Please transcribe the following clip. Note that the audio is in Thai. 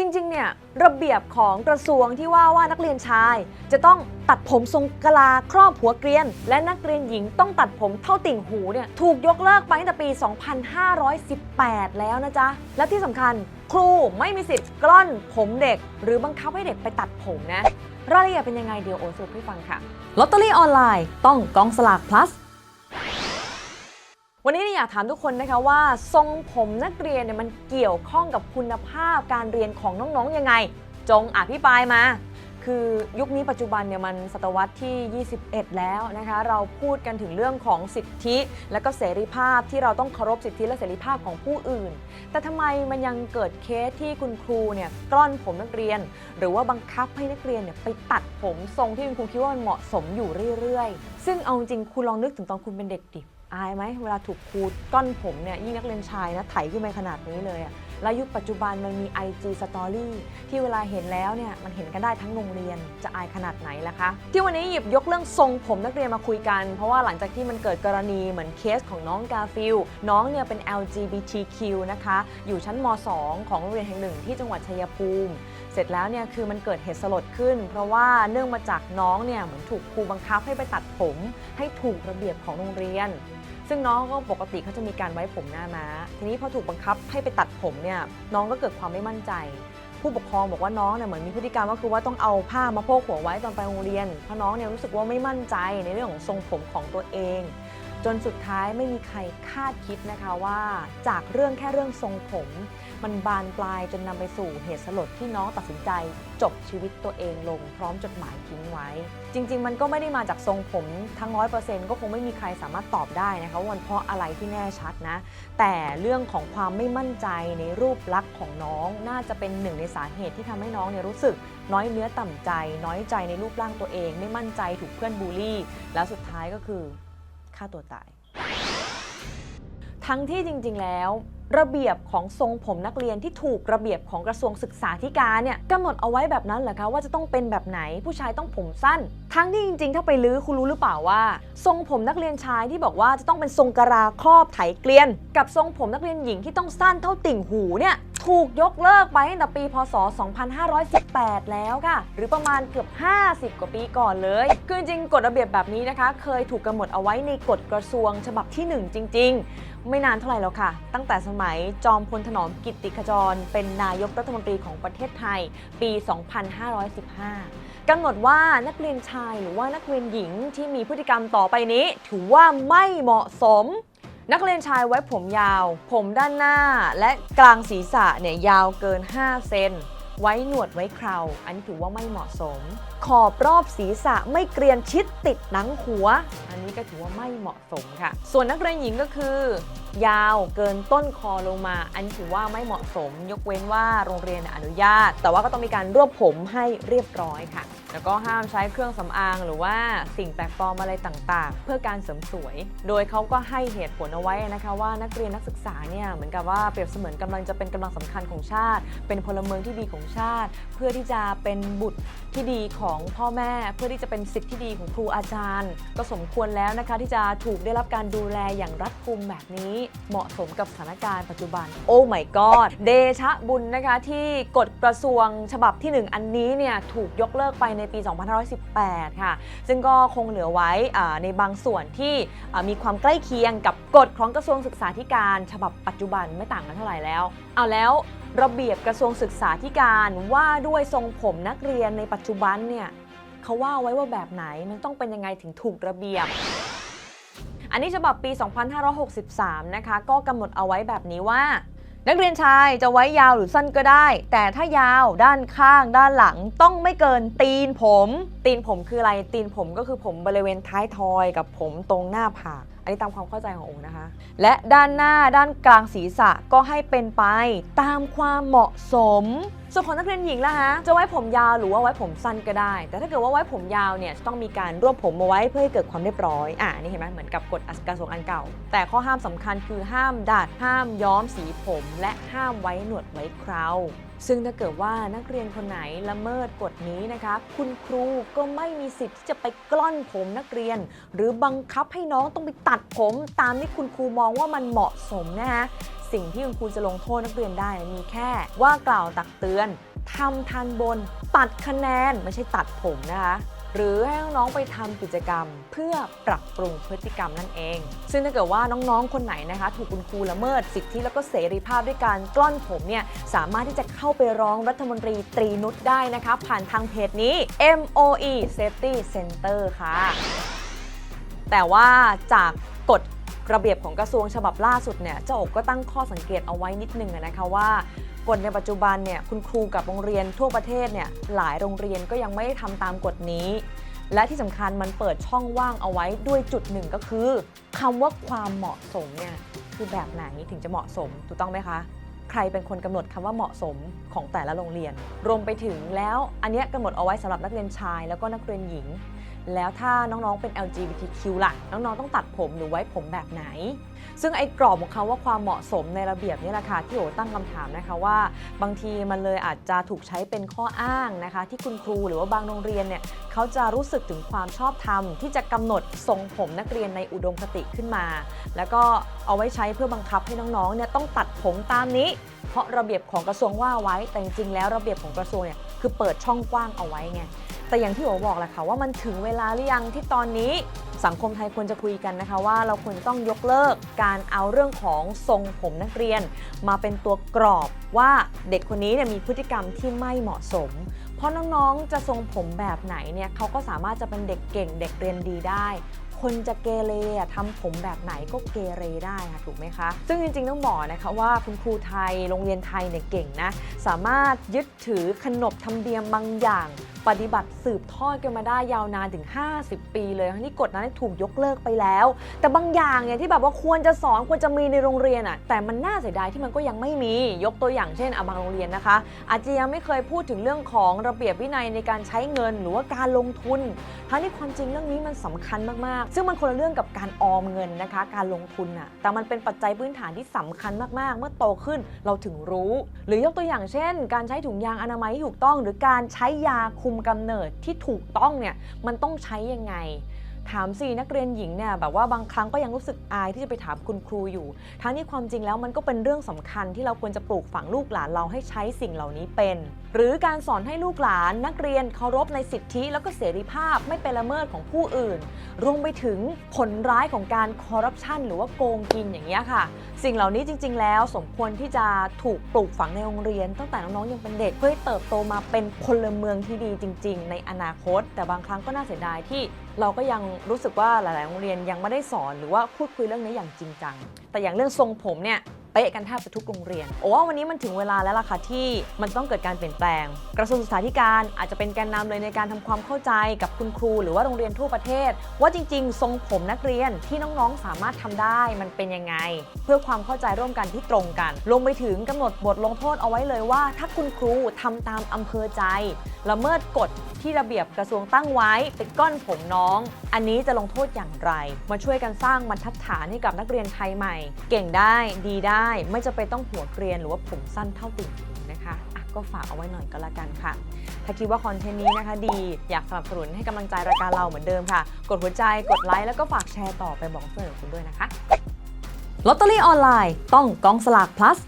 จริงๆ เนี่ยระเบียบของกระทรวงที่ว่าว่านักเรียนชาย จะต้องตัดผมทรงกะลาครอบหัวเกรียน และนักเรียนหญิงต้องตัดผมเท่าติ่งหูเนี่ยถูกยกเลิกไปตั้งแต่ปี 2518 แล้วนะจ๊ะ และที่สำคัญครูไม่มีสิทธิ์กล้อนผมเด็ก หรือบังคับให้เด็กไปตัดผมนะรายละเอียดเป็นยังไงเดี๋ยวโอสรุปให้ฟังค่ะลอตเตอรี่ออนไลน์ต้องกองสลาก plus วันนี้เนี่ยอยากถามทุกคนนะคะว่าทรงผมนักเรียนเนี่ยมันเกี่ยวข้องกับคุณภาพการเรียนของน้องๆยังไง จงอภิปรายมา คือยุคนี้ปัจจุบันเนี่ยมันศตวรรษที่ 21 แล้วนะคะ เราพูดกันถึงเรื่องของสิทธิ และก็เสรีภาพที่เราต้องเคารพสิทธิและเสรีภาพของผู้อื่น แต่ทำไมมันยังเกิดเคสที่คุณครูเนี่ยกล้อนผมนักเรียน หรือว่าบังคับให้นักเรียนเนี่ยไปตัดผมทรงที่คุณครูคิดว่ามันเหมาะสมอยู่เรื่อยๆ ซึ่งเอาจริงคุณลองนึกถึงตอนคุณเป็นเด็กดิ อายไหมเวลาถูกครูก้อนผมเนี่ยยิ่งนักเรียนชายนะไถขึ้นไปขนาดนี้เลยอะแล้วยุคปัจจุบันมันมี IG Story ที่เวลาเห็นแล้วเนี่ยมันเห็นกันได้ทั้งโรงเรียนจะอายขนาดไหนล่ะคะ ที่วันนี้หยิบยกเรื่องทรงผมนักเรียนมาคุยกัน เพราะว่าหลังจากที่มันเกิดกรณีเหมือนเคสของน้องกาฟิลน้องเนี่ยเป็น LGBTQ นะคะ อยู่ชั้นม 2 ของโรงเรียนแห่งหนึ่งที่จังหวัดชัยภูมิ เสร็จแล้วเนี่ยคือมันเกิดเหตุสลดขึ้น เพราะว่าเนื่องมาจากน้องเนี่ยเหมือนถูกครูบังคับให้ไปตัดผม ให้ถูกระเบียบของโรงเรียน ซึ่งน้องก็ปกติเขาจะมีการไว้ผมหน้าม้า ทีนี้พอถูกบังคับให้ไปตัดผมเนี่ยน้องก็เกิดความไม่มั่นใจ ผู้ปกครองบอกว่าน้องเนี่ยเหมือนมีพฤติกรรมก็คือว่าต้องเอาผ้ามาโพกหัวไว้ตอนไปโรงเรียนเพราะน้องเนี่ยรู้สึกว่าไม่มั่นใจในเรื่องของทรงผมของตัวเอง จนสุดท้ายไม่มีใครคาดคิดนะคะว่าจากเรื่องแค่เรื่องทรงผม มันบานปลายจนนำไปสู่เหตุสลดที่น้องตัดสินใจจบชีวิตตัวเองลงพร้อมจดหมายทิ้งไว้ จริง ๆ มันก็ไม่ได้มาจากทรงผมทั้งร้อยเปอร์เซ็นต์ก็คงไม่มีใครสามารถตอบได้นะคะว่ามันเพราะอะไรที่แน่ชัดนะ แต่เรื่องของความไม่มั่นใจในรูปลักษณ์ของน้องน่าจะเป็นหนึ่งในสาเหตุที่ทำให้น้องเนี่ยรู้สึก น้อยเนื้อต่ำใจ น้อยใจในรูปร่างตัวเอง ไม่มั่นใจถูกเพื่อนบูลลี่ แล้วสุดท้ายก็คือ ฆ่าตัวตาย ทั้งที่จริงๆแล้ว ระเบียบของทรงผมนักเรียนที่ถูกระเบียบของกระทรวงศึกษาธิการเนี่ยกำหนดเอาไว้แบบนั้นเหรอคะว่าจะต้องเป็นแบบไหนผู้ชายต้องผมสั้น ทั้งที่จริงๆ ถ้าไปลื้อคุณรู้หรือเปล่าว่า ทรงผมนักเรียนชายที่บอกว่าจะต้องเป็นทรงกะลาครอบไถเกลียน กับทรงผมนักเรียนหญิงที่ต้องสั้นเท่าติ่งหูเนี่ย ถูกยกเลิกไปตั้งแต่ปี พศ 2518 แล้วค่ะ หรือประมาณเกือบ 50 กว่าปีก่อนเลย คือจริงกฎระเบียบแบบนี้นะคะ เคยถูกกำหนดเอาไว้ในกฎกระทรวงฉบับที่ 1 จริง ๆ ไม่นานเท่าไหร่แล้วค่ะ ตั้งแต่สมัยจอมพลถนอมกิตติขจร เป็นนายกรัฐมนตรีของประเทศไทย ปี 2515กำหนดว่านักเรียนชายหรือว่านักเรียนหญิงที่มีพฤติกรรมต่อไปนี้ ถือว่าไม่เหมาะสม นักเรียนชายไว้ผมยาว ผมด้านหน้าและกลางศีรษะเนี่ยยาวเกิน 5 เซน ไว้หนวดไว้เครา อันนี้ถือว่าไม่เหมาะสม ขอบรอบศีรษะไม่เกรียนชิดติดหนังหัว อันนี้ก็ถือว่าไม่เหมาะสมค่ะ ส่วนนักเรียนหญิงก็คือ ยาวเกินต้นคอลงมา อันนี้ถือว่าไม่เหมาะสม ยกเว้นว่าโรงเรียนอนุญาต แต่ว่าก็ต้องมีการรวบผมให้เรียบร้อยค่ะ แล้วก็ห้ามใช้เครื่องสำอางหรือว่าสิ่งแปลกปลอมอะไรต่างๆ เพื่อการเสริมสวย โดยเขาก็ให้เหตุผลเอาไว้นะคะว่านักเรียนนักศึกษาเนี่ยเหมือนกับว่าเปรียบเสมือนกำลังจะเป็นกำลังสำคัญของชาติ เป็นพลเมืองที่ดีของชาติ เพื่อที่จะเป็นบุตรที่ดีของพ่อแม่ เพื่อที่จะเป็นสิทธิที่ดีของครูอาจารย์ ก็สมควรแล้วนะคะที่จะถูกได้รับการดูแลอย่างรัดกุมแบบนี้ เหมาะสมกับสถานการณ์ปัจจุบัน โอ้ my god เดชะบุญนะคะที่กฎกระทรวงฉบับที่ 1 อันนี้เนี่ยถูกยกเลิกไปในปี 2518 ค่ะ ซึ่งก็คงเหลือไว้ในบางส่วนที่มีความใกล้เคียงกับกฎของกระทรวงศึกษาธิการ ฉบับปัจจุบันไม่ต่างกันเท่าไหร่แล้ว เอาแล้วระเบียบกระทรวงศึกษาธิการว่าด้วยทรงผมนักเรียนในปัจจุบันเนี่ยเขาว่าไว้ว่าแบบไหนมันต้องเป็นยังไงถึงถูกระเบียบอันนี้ฉบับปี 2563 นะคะ ก็กำหนดเอาไว้แบบนี้ว่า นักเรียนชายจะไว้ยาวหรือสั้นก็ได้ แต่ถ้ายาวด้านข้างด้านหลังต้องไม่เกินตีนผม ตีนผมคืออะไรตีนผมก็คือผมบริเวณท้ายทอยกับผมตรงหน้าผากอันนี้ตามความเข้าใจขององค์นะคะ และด้านหน้าด้านกลางศีรษะก็ให้เป็นไปตามความเหมาะสม ส่วนของนักเรียนหญิงล่ะฮะจะไว้ผมยาวหรือว่าไว้ผมสั้นก็ได้ แต่ถ้าเกิดว่าไว้ผมยาวเนี่ยจะต้องมีการรวบผมมาไว้เพื่อให้เกิดความเรียบร้อยอ่านี่เห็นไหมเหมือนกับกฎกระทรวงอันเก่า แต่ข้อห้ามสำคัญคือห้ามดัดห้ามย้อมสีผม และห้ามไว้หนวดไว้เครา ซึ่งถ้าเกิดว่านักเรียนคนไหนละเมิดกฎนี้นะคะ คุณครูก็ไม่มีสิทธิ์ที่จะไปกล้อนผมนักเรียน หรือบังคับให้น้องต้องไปตัดผมตามที่คุณครูมองว่ามันเหมาะสมนะคะสิ่งที่คุณครูจะลงโทษนักเรียนได้มีแค่ ว่ากล่าวตักเตือนทำทันบน ตัดคะแนนไม่ใช่ตัดผมนะคะ หรือให้น้องๆไปทำกิจกรรม เพื่อปรับปรุงพฤติกรรมนั่นเอง ซึ่งถ้าเกิดว่าน้องๆ คนไหนนะคะ ถูกคุณครูละเมิดสิทธิแล้วก็เสรีภาพด้วยการกล้อนผมเนี่ยสามารถที่จะเข้าไปร้องรัฐมนตรีตรีนุชได้นะคะ ผ่านทางเพจนี้ MOE Safety Center ค่ะ แต่ว่าจากกฎระเบียบของกระทรวงฉบับล่าสุดเนี่ยเจ้าอกก็ตั้งข้อสังเกตเอาไว้นิดนึงนะคะว่ากฎในปัจจุบันเนี่ยคุณครูกับโรงเรียนทั่วประเทศเนี่ยหลายโรงเรียนก็ยังไม่ได้ทำตามกฎนี้ และที่สำคัญมันเปิดช่องว่างเอาไว้ด้วยจุดหนึ่งก็คือคำว่าความเหมาะสมเนี่ยคือแบบไหนถึงจะเหมาะสมถูกต้องไหมคะ ใครเป็นคนกำหนดคำว่าเหมาะสมของแต่ละโรงเรียน รวมไปถึงแล้วอันเนี้ยกำหนดเอาไว้สำหรับนักเรียนชาย แล้วก็นักเรียนหญิง แล้วถ้าน้องๆเป็น LGBTQ ล่ะ น้องๆต้องตัดผมหรือไว้ผมแบบไหน ซึ่งไอ้กรอบของเขาว่าความเหมาะสมในระเบียบนี่แหละค่ะที่โอตั้งคำถามนะคะว่า บางทีมันเลยอาจจะถูกใช้เป็นข้ออ้างนะคะ ที่คุณครูหรือว่าบางโรงเรียนเนี่ยเขาจะรู้สึกถึงความชอบธรรมที่จะกำหนดทรงผมนักเรียนในอุดมคติขึ้นมา แล้วก็เอาไว้ใช้เพื่อบังคับให้น้องๆเนี่ยต้องตัดผมตามนี้ เพราะระเบียบของกระทรวงว่าไว้แต่จริงๆแล้วระเบียบของกระทรวงเนี่ยคือเปิดช่องกว้างเอาไว้ไง แต่อย่างที่โอบอกแหละค่ะว่ามันถึงเวลาหรือยังที่ตอนนี้สังคมไทยควรจะคุยกันนะคะว่าเราควรต้องยกเลิกการเอาเรื่องของทรงผมนักเรียน มาเป็นตัวกรอบว่าเด็กคนนี้เนี่ยมีพฤติกรรมที่ไม่เหมาะสม เพราะน้องๆจะทรงผมแบบไหนเนี่ยเขาก็สามารถจะเป็นเด็กเก่งเด็กเรียนดีได้ คนจะเกเรทำผมแบบไหนก็เกเรได้ค่ะถูกไหมคะ ซึ่งจริงๆต้องบอกนะคะว่าคุณครูไทยโรงเรียนไทยเนี่ยเก่งนะ สามารถยึดถือขนบธรรมเนียมบางอย่าง ปฏิบัติสืบทอดกันมาได้ยาวนานถึง 50 ปีเลยทั้งที่กฎนั้นถูกยกเลิกไปแล้ว แต่บางอย่างเนี่ยที่แบบว่าควรจะสอนควรจะมีในโรงเรียนอะแต่มันน่าเสียดายที่มันก็ยังไม่มียกตัวอย่างเช่นอบางโรงเรียนนะคะ อาจจะยังไม่เคยพูดถึงเรื่องของระเบียบวินัยในการใช้เงินหรือว่าการลงทุนทั้งที่ความจริงเรื่องนี้มันสำคัญมากซึ่งมันคนละเรื่องกับการออมเงินนะคะ การลงทุนน่ะแต่มันเป็นปัจจัยพื้นฐานที่สำคัญมากๆ เมื่อโตขึ้นเราถึงรู้ หรือยกตัวอย่างเช่น การใช้ถุงยางอนามัยที่ถูกต้อง หรือการใช้ยาคุมกำเนิดที่ถูกต้องเนี่ยมันต้องใช้ยังไง ถามสินักเรียนหญิงเนี่ยแบบว่าบางครั้งก็ยังรู้สึกอายที่จะไปถามคุณครูอยู่ ทั้งที่ความจริงแล้วมันก็เป็นเรื่องสำคัญที่เราควรจะปลูกฝังลูกหลานเราให้ใช้สิ่งเหล่านี้เป็น หรือการสอนให้ลูกหลาน นักเรียนเคารพในสิทธิแล้วก็เสรีภาพไม่เป็นละเมิดของผู้อื่น รวมไปถึงผลร้ายของการคอร์รัปชันหรือว่าโกงกินอย่างเงี้ยค่ะ สิ่งเหล่านี้จริง ๆ แล้วสมควรที่จะถูกปลูกฝังในโรงเรียน ตั้งแต่น้องๆยังเป็นเด็กเพื่อให้เติบโตมาเป็นพลเมืองที่ดีจริง ๆ ในอนาคต แต่บางครั้งก็น่าเสียดายที่ เราก็ยังรู้สึกว่าหลาย ๆ โรงเรียนยังไม่ได้สอนหรือว่าพูดคุยเรื่องนี้อย่างจริงจัง แต่อย่างเรื่องทรงผมเนี่ย เป๊ะกันแทบจะทุกโรงเรียนโอ้ว่าวันนี้มันถึงเวลาแล้วล่ะค่ะที่มันต้องเกิดการเปลี่ยนแปลง กระทรวงศึกษาธิการอาจจะเป็นแกนนำเลยในการทำความเข้าใจกับคุณครู หรือว่าโรงเรียนทั่วประเทศ ว่าจริง ๆ ทรงผมนักเรียนที่น้องๆสามารถทำได้มันเป็นยังไง เพื่อความเข้าใจร่วมกันที่ตรงกันรวมไปถึงกำหนดบทลงโทษเอาไว้เลยว่า ถ้าคุณครูทำตามอำเภอใจละเมิดกฎที่ระเบียบกระทรวงตั้งไว้ไปก้อนผมน้อง อันนี้จะลงโทษอย่างไร มาช่วยกันสร้างบรรทัดฐานให้กับนักเรียนไทยใหม่ เก่งได้ดีได้ไม่จะไปต้องหัวเกรียนหรือว่าผมสั้นเท่าติ่งหูนะคะอะก็ฝากเอาไว้หน่อยก็แล้วกันค่ะ ถ้าคิดว่าคอนเทนต์นี้นะคะดีอยากสนับสนุนให้กำลังใจรายการเราเหมือนเดิมค่ะ กดหัวใจกดไลค์แล้วก็ฝากแชร์ต่อไปบอกเพื่อนของคุณด้วยนะคะลอตเตอรี่ออนไลน์ต้องกองสลาก plus